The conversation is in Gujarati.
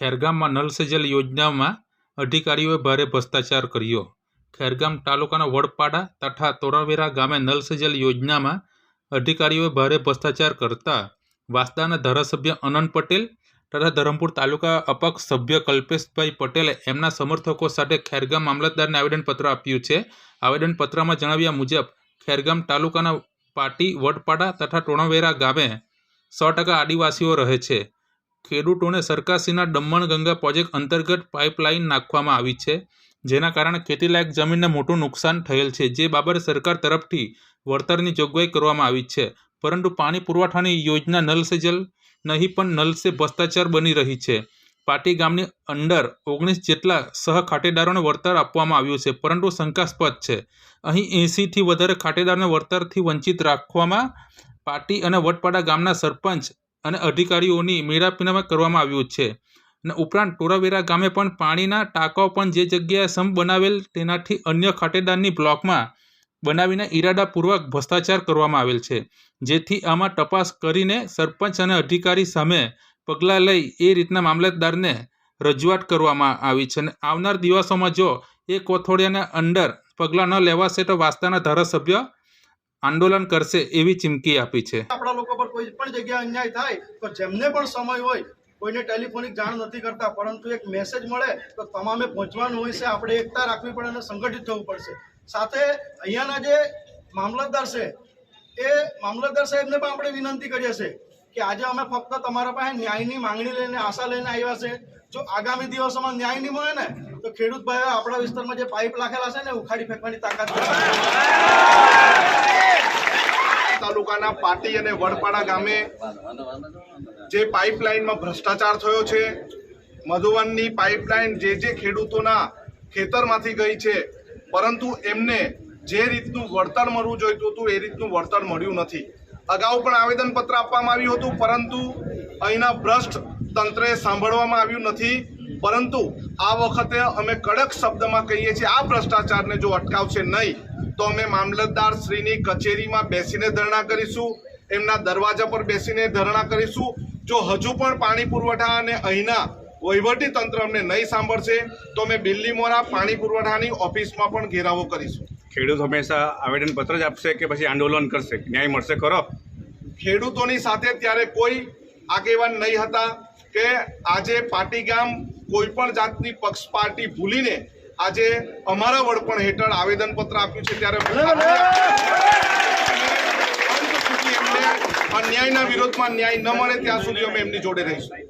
ખેરગામમાં નલ સે યોજનામાં અધિકારીઓએ ભારે ભ્રષ્ટાચાર કર્યો. ખેરગામ તાલુકાના વડપાડા તથા તોરણવેરા ગામે નલ સે યોજનામાં અધિકારીઓએ ભારે ભ્રષ્ટાચાર કરતા વાસદાના ધારાસભ્ય અનંત પટેલ તથા ધરમપુર તાલુકા અપક્ષ સભ્ય કલ્પેશભાઈ પટેલે એમના સમર્થકો સાથે ખેરગામ મામલતદારને આવેદનપત્ર આપ્યું છે. આવેદનપત્રમાં જણાવ્યા મુજબ, ખેરગામ તાલુકાના પાટી, વડપાડા તથા ટોણવેરા ગામે સો ટકા આદિવાસીઓ રહે છે. ખેડૂતોને સરકારશ્રીના દમણ ગંગા પ્રોજેક્ટ અંતર્ગત પાઇપલાઇન નાખવામાં આવી છે, જેના કારણે ખેતીલાયક જમીનને મોટું નુકસાન થયેલ છે, જે બાબતે સરકાર તરફથી વળતરની જોગવાઈ કરવામાં આવી છે. પરંતુ પાણી પુરવઠાની યોજના નલ સે જલ નહીં, પણ નલ સે ભ્રષ્ટાચાર બની રહી છે. પાટી ગામની અંડર ઓગણીસ જેટલા સહ ખાટેદારોને વળતર આપવામાં આવ્યું છે, પરંતુ શંકાસ્પદ છે. અહીં એંસીથી વધારે ખાટેદારોને વળતરથી વંચિત રાખવામાં પાટી અને વટપાડા ગામના સરપંચ અને અધિકારીઓની મેળાપીણામાં કરવામાં આવ્યું છે. અને ઉપરાંત ટોરાવેરા ગામે પણ પાણીના ટાંકાઓ પણ જે જગ્યાએ સમ બનાવેલ તેનાથી અન્ય ખાતેદારની બ્લોકમાં બનાવીને ઈરાદાપૂર્વક ભ્રષ્ટાચાર કરવામાં આવેલ છે. જેથી આમાં તપાસ કરીને સરપંચ અને અધિકારી સામે પગલાં લઈ એ રીતના મામલતદારને રજૂઆત કરવામાં આવી છે. અને આવનાર દિવસોમાં જો એક કોથોડિયાના અંદર પગલાં ન લેવાશે તો વાસ્તાના ધારાસભ્ય આંદોલન કરશે એવી ચીમકી આપી છે. આપણા લોકો કોઈ પણ જગ્યાએ અન્યાય થાય, તો જેમને પણ સમય હોય, કોઈને ટેલિફોનિક જાણ નથી કરતા, પરંતુ એક મેસેજ મળે, તો તમામે પહોંચવાનું હોય છે. આપણે એકતા રાખવી પડે અને સંગઠિત થવું પડશે. સાથે અહીંયાના જે મામલતદાર છે, એ મામલતદાર સાહેબને પણ આપણે વિનંતી કરીએ છીએ કે આજે અમે ફક્ત તમારા પાસે ન્યાયની માંગણી લઈને, આશા લઈને આવ્યા છે. જો આગામી દિવસોમાં ન્યાય નહીં મળે ને, તો ખેડૂત ભાઈઓ આપણા વિસ્તારમાં જે પાઇપ લાખેલા છે ને, ઉખાડી ફેંકવાની તાકાત. તાલુકાના પાટી અને વડપાડા ગામે જે પાઇપલાઇનમાં ભ્રષ્ટાચાર થયો છે, મધુવનની પાઇપલાઇન જે જે ખેડૂતોના ખેતરમાંથી ગઈ છે, પરંતુ એમને જે રીતનું વળતર મળવું જોઈતું હતું, એ રીતનું વળતર મળ્યું નથી. અગાઉ પણ આવેદનપત્ર આપવામાં આવ્યું હતું, પરંતુ અહીંના ભ્રષ્ટ તંત્રએ સાંભળવામાં આવ્યું નથી. પરંતુ આ વખતે અમે કડક શબ્દમાં કહીએ છીએ આ ભ્રષ્ટાચારને જો અટકાવશે નહીં તો અમે મામલતદાર શ્રીની કચેરીમાં બેસીને ધરણા કરીશું એમના દરવાજા પર બેસીને ધરણા કરીશું. જો હજુ પણ પાણી પુરવઠા અને અહીંના વહીવટી તંત્ર અમને નહીં સાંભળશે તો અમે બિલ્લીમોરા પાણી પુરવઠાની ઓફિસમાં પણ ઘેરાવો કરીશું. ખેડૂત હંમેશા આવેદનપત્ર જ આપશે કે પછી આંદોલન કરશે? ન્યાય મળશે ખરો? ખેડૂતોની સાથે ત્યારે કોઈ આગેવાન નહીં હતા કે આજે પાટી ગામ કોઈ પણ જાતની પક્ષ પાર્ટી ભૂલીને આજે અમારા વડપણ હેઠળ આવેદનપત્ર આપ્યું છે ત્યારે અન્યાયના વિરોધમાં ન્યાય ન મળે, ત્યાં સુધી અમે એમની જોડે રહીશું.